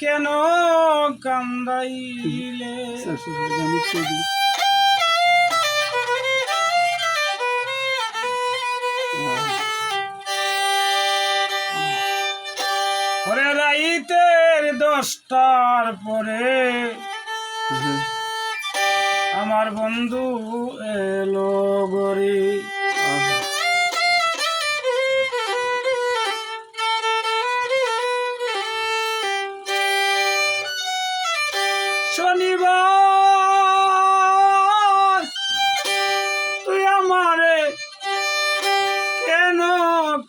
কেন কান্দাইলে? পরে রাইতের দশটার পরে আমার বন্ধু এলো গরি শনিবার। তুই আমারে কেন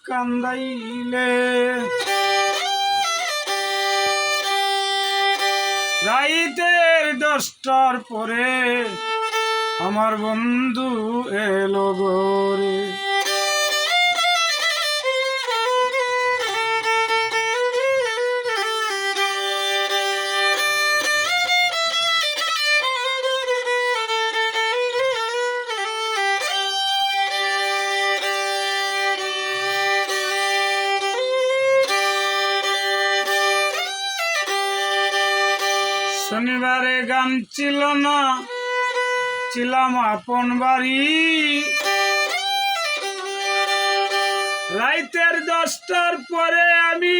কান্দাইলে? রাইতের দশটার পরে আমার বন্ধু এলো গোরে শনিবারে গান ছিল না। ছিলাম আপন বাড়ি। রাইতের দশটার পরে আমি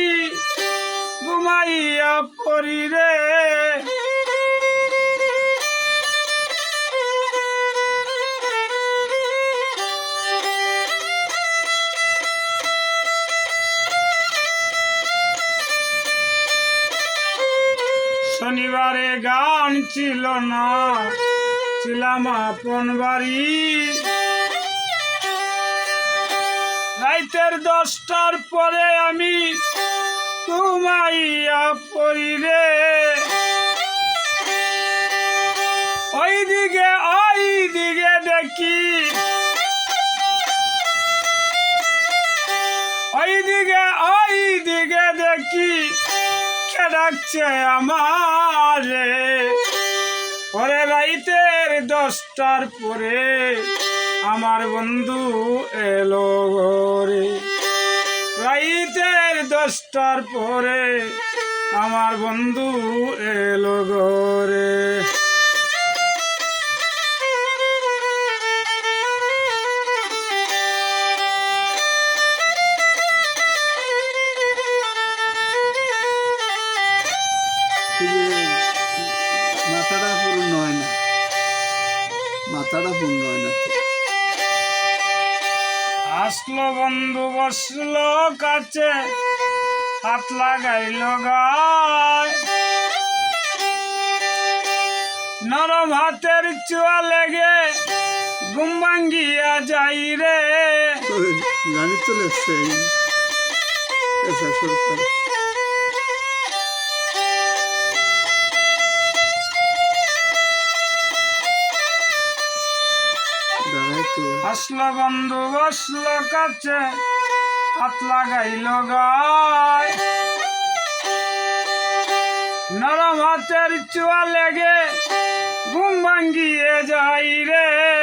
ঘুমাইয়া পড়ি রে। শনিবারে গান ছিল না। ছিলাম আপন বাড়ি। রাইতের দশটার পরে আমি তোমাইয়া পড়ি রে। ওই দিকে ওই দিকে দেখি। ওই দিকে ওই দিকে দেখি। ডাকছে আমারে। পরে রাইতের দশটার পরে আমার বন্ধু এলো ঘরে। রাইতের দশটার পরে আমার বন্ধু এলো ঘরে। মাথাটা পূর্ণ হয় না মাথাটা পূর্ণ হয় না আসলো বন্ধু বসল কাছে হাত লাগাইল গায় নরম হাতের চুয়া লেগে ঘুম ভাঙ্গিয়া যাই রে গাড়ি চলে এসে সরকার আসলো বন্ধু বসল কাছে, হাত লাগাইল গায়। নরম হাতের চুয়া লেগে ঘুম ভাঙ্গিয়ে যাই রে।